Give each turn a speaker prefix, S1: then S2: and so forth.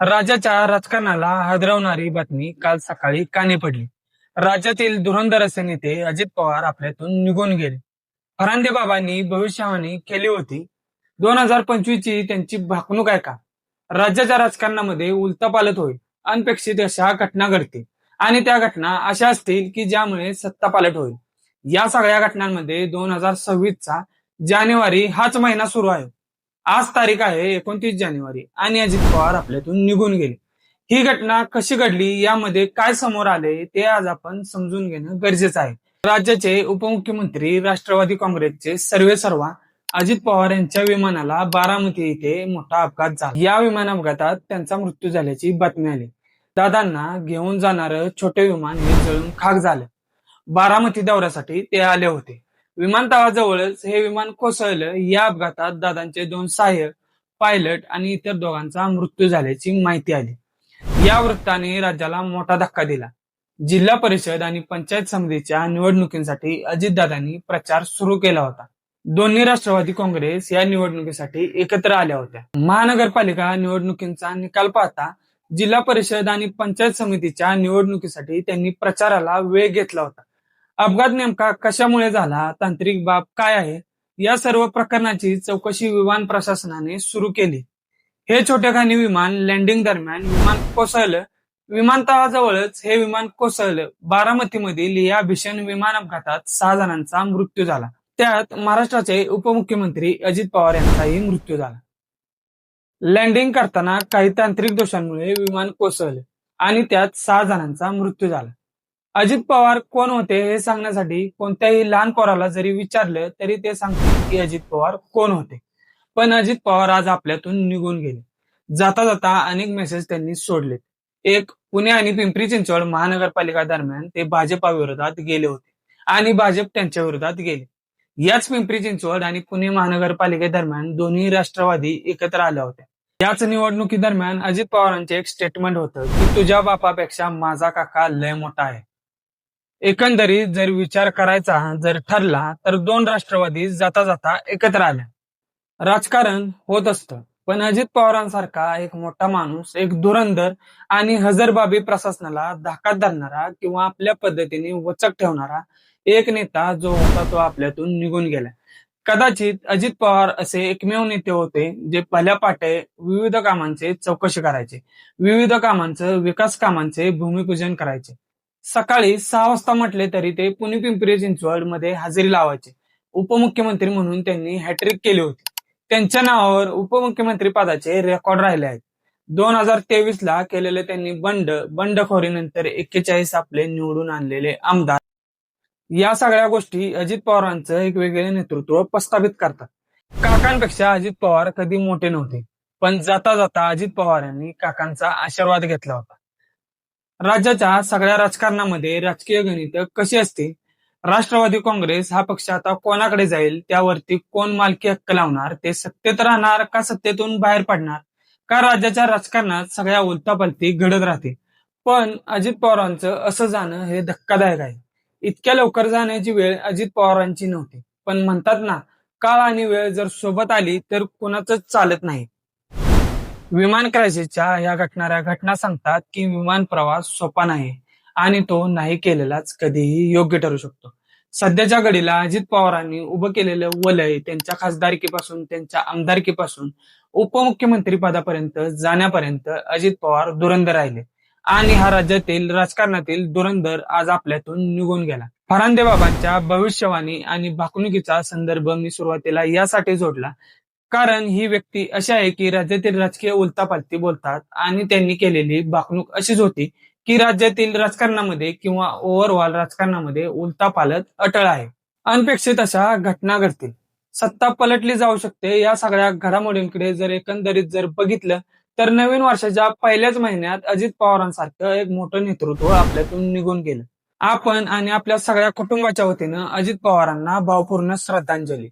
S1: राज्याच्या राजकारणाला हादरवणारी बातमी काल सकाळी काने पडली. राज्यातील धुरंधरचे नेते अजित पवार आपल्यातून निघून गेले. फरांदे बाबांनी भविष्यवाणी केली होती. दोन हजार पंचवीस ची त्यांची भाकणूक आहे का राज्याच्या राजकारणामध्ये उलथापालट होईल. अनपेक्षित अशा घटना घडतील. आणि त्या घटना अशा असतील की ज्यामुळे सत्ता पालट होईल. या सगळ्या घटनांमध्ये दोन हजार सव्वीस चा जानेवारी हाच महिना सुरू आहे. आज तारीख आहे एकोणतीस जानेवारी आणि अजित पवार आपल्यातून निघून गेले. ही घटना कशी घडली यामध्ये काय समोर आले ते आज आपण समजून घेणं गरजेचं आहे. राज्याचे उपमुख्यमंत्री राष्ट्रवादी काँग्रेसचे सर्वे सर्वा अजित पवार यांच्या विमानाला बारामती येथे मोठा अपघात झाला. या विमान अपघातात त्यांचा मृत्यू झाल्याची बातमी आली. दादांना घेऊन जाणारं छोटे विमान हे जळून खाक झालं. बारामती दौऱ्यासाठी ते आले होते. विमानतळाजवळच हे विमान कोसळलं. या अपघातात दादांचे दोन सहाय्यक पायलट आणि इतर दोघांचा मृत्यू झाल्याची माहिती आली. या वृत्ताने राज्याला मोठा धक्का दिला. जिल्हा परिषद आणि पंचायत समितीच्या निवडणुकीसाठी अजितदादांनी प्रचार सुरू केला होता. दोन्ही राष्ट्रवादी काँग्रेस या निवडणुकीसाठी एकत्र आल्या होत्या. महानगरपालिका निवडणुकींचा निकाल पाहता जिल्हा परिषद आणि पंचायत समितीच्या निवडणुकीसाठी त्यांनी प्रचाराला वेग घेतला होता. अपघात नेमका कशामुळे झाला? तांत्रिक बाब काय आहे? या सर्व प्रकरणाची चौकशी विमान प्रशासनाने सुरू केली. हे छोटेखानी विमान लँडिंग दरम्यान विमान कोसळलं. विमानतळाजवळच हे विमान कोसळलं. बारामतीमधील या भीषण विमान अपघातात सहा जणांचा मृत्यू झाला. त्यात महाराष्ट्राचे उपमुख्यमंत्री अजित पवार यांचाही मृत्यू झाला. लँडिंग करताना काही तांत्रिक दोषांमुळे विमान कोसळले आणि त्यात सहा जणांचा मृत्यू झाला. अजित पवार कोण होते हे सांगण्यासाठी कोणत्याही लहान पोराला जरी विचारलं तरी ते सांगतात की अजित पवार कोण होते. पण अजित पवार आज आपल्यातून निघून गेले. जाता जाता अनेक मेसेज त्यांनी सोडले एक पुणे आणि पिंपरी चिंचवड महानगरपालिका दरम्यान ते भाजपाविरोधात गेले होते आणि भाजप त्यांच्या विरोधात गेले. याच पिंपरी चिंचवड आणि पुणे महानगरपालिकेदरम्यान दोन्ही राष्ट्रवादी एकत्र आल्या होत्या. याच निवडणुकी दरम्यान अजित पवारांचे एक स्टेटमेंट होतं की तुझ्या बापापेक्षा माझा काका लय मोठा आहे. एकंदरीत जर विचार करायचा जर ठरला तर दोन राष्ट्रवादी जाता जाता एकत्र आल्या. राजकारण होत असतं पण अजित पवारांसारखा एक मोठा माणूस एक धुरंधर आणि हजरबाबी प्रशासनाला धाकात धरणारा किंवा आपल्या पद्धतीने वचक ठेवणारा एक नेता जो होता तो आपल्यातून निघून गेला. कदाचित अजित पवार असे एकमेव नेते होते जे पहिल्या पाटे विविध कामांचे चौकशी करायचे विविध कामांचं विकास कामांचे भूमिपूजन करायचे. सकाळी सहा वाजता म्हटले तरी ते पुणे पिंपरी चिंचवडमध्ये हजेरी लावायचे. उपमुख्यमंत्री म्हणून त्यांनी हॅट्रिक केली होती. त्यांच्या नावावर उपमुख्यमंत्री पदाचे रेकॉर्ड राहिले आहेत. दोन हजार तेवीस ला केलेले त्यांनी बंड बंडखोरीनंतर एक्केचाळीस आपले निवडून आणलेले आमदार. या सगळ्या गोष्टी अजित पवारांचं एक वेगळे नेतृत्व प्रस्थापित करतात. काकांपेक्षा अजित पवार कधी मोठे नव्हते. पण जाता जाता अजित पवार यांनी काकांचा आशीर्वाद घेतला होता. राज्याच्या सगळ्या राजकारणामध्ये राजकीय गणित कशी असते? राष्ट्रवादी काँग्रेस हा पक्ष आता कोणाकडे जाईल? त्यावरती कोण मालकी हक्क लावणार? ते सत्तेत राहणार का सत्तेतून बाहेर पडणार? का राज्याच्या राजकारणात सगळ्या उलतापलती घडत राहते? पण अजित पवारांचं असं जाणं हे धक्कादायक आहे. इतक्या लवकर जाण्याची वेळ अजित पवारांची नव्हती. पण म्हणतात ना काळ आणि वेळ जर सोबत आली तर कुणाच चालत नाही. विमान क्रायसिसच्या या घटणाऱ्या घटना सांगतात की विमान प्रवास सोपा नाही आणि तो नाही केलेलाच कधीही योग्य ठरू शकतो. सध्याच्या घडीला अजित पवारांनी उभं केलेलं वलय त्यांच्या खासदारकीपासून त्यांच्या आमदारकीपासून उपमुख्यमंत्री पदापर्यंत जाण्यापर्यंत अजित पवार दुरंदर राहिले आणि हा राज्यातील राजकारणातील दुरंदर आज आपल्यातून निघून गेला. फरांदे बाबांच्या भविष्यवाणी आणि भाकणुकीचा संदर्भ मी सुरुवातीला यासाठी जोडला कारण ही व्यक्ती अशी आहे की राज्यातील राजकीय उलतापालती बोलतात आणि त्यांनी केलेली भाकणूक अशीच होती की राज्यातील राजकारणामध्ये किंवा ओव्हरऑल राजकारणामध्ये उलतापालत अटळ आहे. अनपेक्षित अशा घटना घडतील. सत्ता पलटली जाऊ शकते या सगळ्या घडामोडींकडे जर एकंदरीत जर बघितलं तर नवीन वर्षाच्या पहिल्याच महिन्यात अजित पवारांसारखं एक मोठं नेतृत्व आपल्यातून निघून गेलं. आपण आणि आपल्या सगळ्या कुटुंबाच्या वतीनं अजित पवारांना भावपूर्ण श्रद्धांजली.